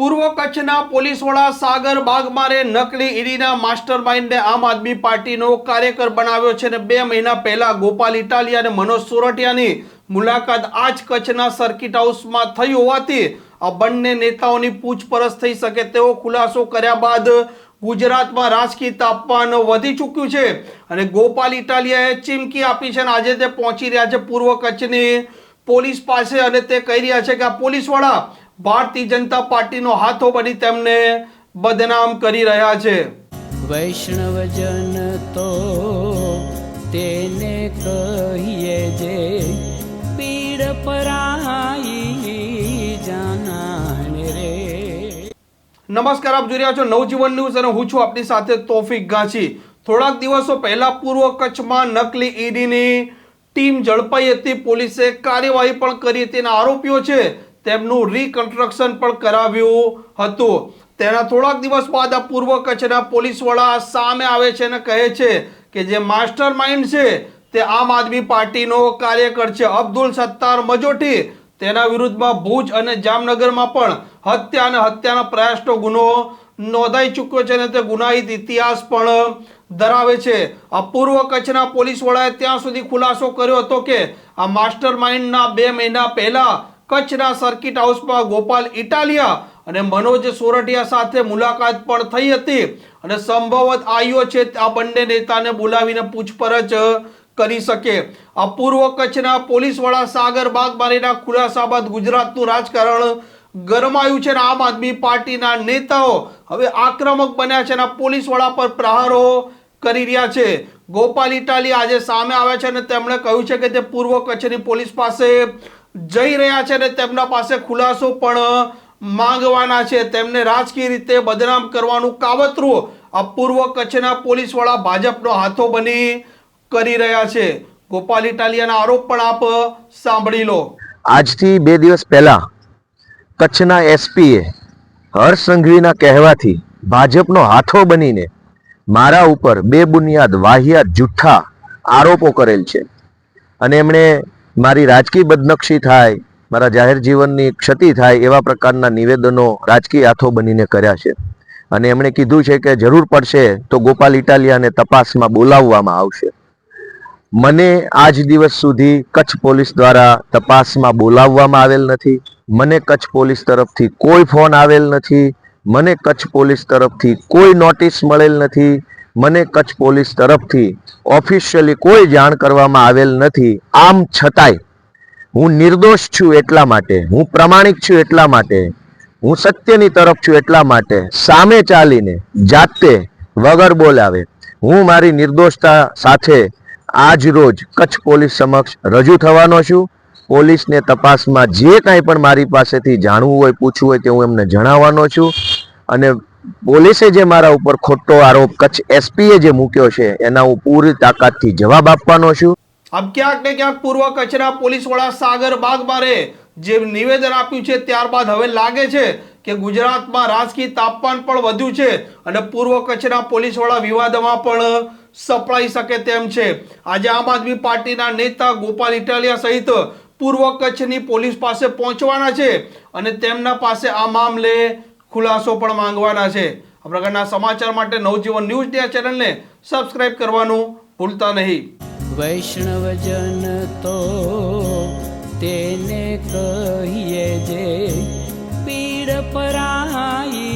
પૂર્વ કચ્છના પોલીસ વડા સાગર બાગમારે નકલી ઈડીના માસ્ટર માઇન્ડને આમ આદમી પાર્ટીનો કાર્યકર બનાવ્યો છે અને બે મહિના પહેલા ગોપાલ ઇટાલિયા અને મનોજ સોરઠિયાની મુલાકાત આજ કચ્છના સર્કિટ હાઉસમાં થઈ હોવાથી આ બંને નેતાઓની પૂછપરછ થઈ શકે તેવો ખુલાસો કર્યા બાદ ગુજરાતમાં રાજકીય તાપમાન વધી ચૂક્યું છે અને ગોપાલ ઇટાલિયાએ ચીમકી આપી છે અને આજે તે પહોંચી રહ્યા છે પૂર્વ કચ્છની પોલીસ પાસે અને તે કહી રહ્યા છે કે આ પોલીસવાળા ભારતીય જનતા પાર્ટીનો હાથો બની તેમને બદનામ કરી રહ્યા છે. વૈષ્ણવજન તો તેને કહીએ જે પીડ પરાઈ જાનાને રે. નમસ્કાર આપ જોઈ રહ્યા છો નવજીવન ન્યૂઝ અને હું છું આપની સાથે તોફિક ગાંચી. થોડાક દિવસો પહેલા પૂર્વ કચ્છમાં નકલી ઈડીની ટીમ ઝડપાઈ હતી. પોલીસે કાર્યવાહી પણ કરી હતી અને આરોપીઓ છે તેમનું રીકન્સ્ટ્રક્શન પણ કરાવ્યું હતું. તેના થોડાક દિવસ બાદ આ પૂર્વ કચ્છના પોલીસ વડા સામે આવે છે અને કહે છે કે જે માસ્ટર માઇન્ડ છે તે આમ આદમી પાર્ટીનો કાર્યકર છે. અબ્દુલ સત્તાર મજોટી તેના વિરુદ્ધમાં ભુજ અને જામનગરમાં પણ હત્યા અને હત્યાના પ્રયાસનો ગુનો નોંધાઈ ચૂક્યો છે અને તે ગુનાહિત ઇતિહાસ પણ ધરાવે છે. આ પૂર્વ કચ્છના પોલીસ વડાએ ત્યાં સુધી ખુલાસો કર્યો હતો કે આ માસ્ટર માઇન્ડના બે મહિના પહેલા કચ્છના સર્કિટ હાઉસમાં ગોપાલ ઇટાલિયા અને મનોજ સોરઠિયા સાથે મુલાકાત પણ થઈ હતી. અને સંભવત આયો છે આ બંને નેતાને બોલાવીને પૂછપરછ કરી શકે. આ પૂર્વ કચ્છના પોલીસ વડા સાગર બાગમારીના ખુલાસા બાદ ગુજરાતનું રાજકારણ ગરમાયું છે આમ આદમી પાર્ટીના નેતાઓ હવે આક્રમક બન્યા છે અને પોલીસ વડા પર પ્રહારો કરી રહ્યા છે. ગોપાલ ઇટાલી આજે સામે આવ્યા છે અને તેમણે કહ્યું છે કે તે પૂર્વ કચ્છની પોલીસ પાસે જઈ રહ્યા છે અને તેમના પાસે ખુલાસો પણ માંગવાના છે. તેમને રાજકીય રીતે બદનામ કરવાનું કાવતરું આ પૂર્વ કચ્છના પોલીસ વડા ભાજપનો હાથો બની કરી રહ્યા છે. ગોપાલ ઇટાલિયાના આરોપ પણ આપ સાંભળી લો. આજથી બે દિવસ પહેલા કચ્છના એસપીએ હર્ષ સંઘવીના કહેવાથી ભાજપનો હાથો બનીને મારા ઉપર બે બુનિયાદ વાહિયાત જુઠ્ઠા આરોપો કરેલ છે. અને એમણે મારી રાજકીય બદનક્ષી થાય, મારા જાહેર જીવનની ક્ષતિ થાય એવા પ્રકારના નિવેદનો રાજકીય હાથો બનીને કર્યા છે. અને એમણે કીધું છે કે જરૂર પડશે તો ગોપાલ ઇટાલિયાને તપાસમાં બોલાવવામાં આવશે. મને આજ દિવસ સુધી કચ્છ પોલીસ દ્વારા તપાસમાં બોલાવવામાં આવેલ નથી. મને કચ્છ પોલીસ તરફથી કોઈ ફોન આવેલ નથી. મને કચ્છ પોલીસ તરફથી કોઈ નોટિસ મળેલ નથી. મને કચ્છ પોલીસ તરફથી ઓફિશિયલી કોઈ જાણ કરવામાં આવેલ નથી. આમ છતાંય હું નિર્દોષ છું એટલા માટે, હું પ્રમાણિક છું એટલા માટે, હું સત્યની તરફ છું એટલા માટે, સામે ચાલીને જાતે વગર બોલાવે. હું મારી નિર્દોષતા સાથે આજ રોજ કચ્છ પોલીસ સમક્ષ રજૂ થવાનો છું. પોલીસને તપાસમાં જે કાંઈ પણ મારી પાસેથી જાણવું હોય, પૂછવું હોય તે હું એમને જણાવવાનો છું. અને પોલીસે જે મારા ઉપર ખોટો આરોપ કચ્છ એસપીએ જે મૂક્યો છે, એના હું પૂરી તાકાતથી જવાબ આપવાનો છું. આમ ક્યાંક ને ક્યાંક પૂર્વ કચ્છના પોલીસ વડા સાગર બાગબારે જે નિવેદન આપ્યું છે, ત્યારબાદ હવે લાગે છે કે ગુજરાતમાં રાજકીય તાપમાન પણ વધ્યું છે અને પૂર્વ કચ્છના પોલીસ વડા વિવાદમાં પણ સપડાઈ શકે તેમ છે. આજે આમ આદમી પાર્ટીના નેતા ગોપાલ ઇટાલિયા સહિત પૂર્વ કચ્છની પોલીસ પાસે પહોંચવાના છે અને તેમના પાસે આ મામલે ખુલાસો પણ માંગવાના છે. આ પ્રકારના સમાચાર માટે નવજીવન ન્યૂઝ ડે ચેનલને સબસ્ક્રાઇબ કરવાનું ભૂલતા નહીં. વૈષ્ણવજન તો તેને કહીએ જે પીડ પરાઈ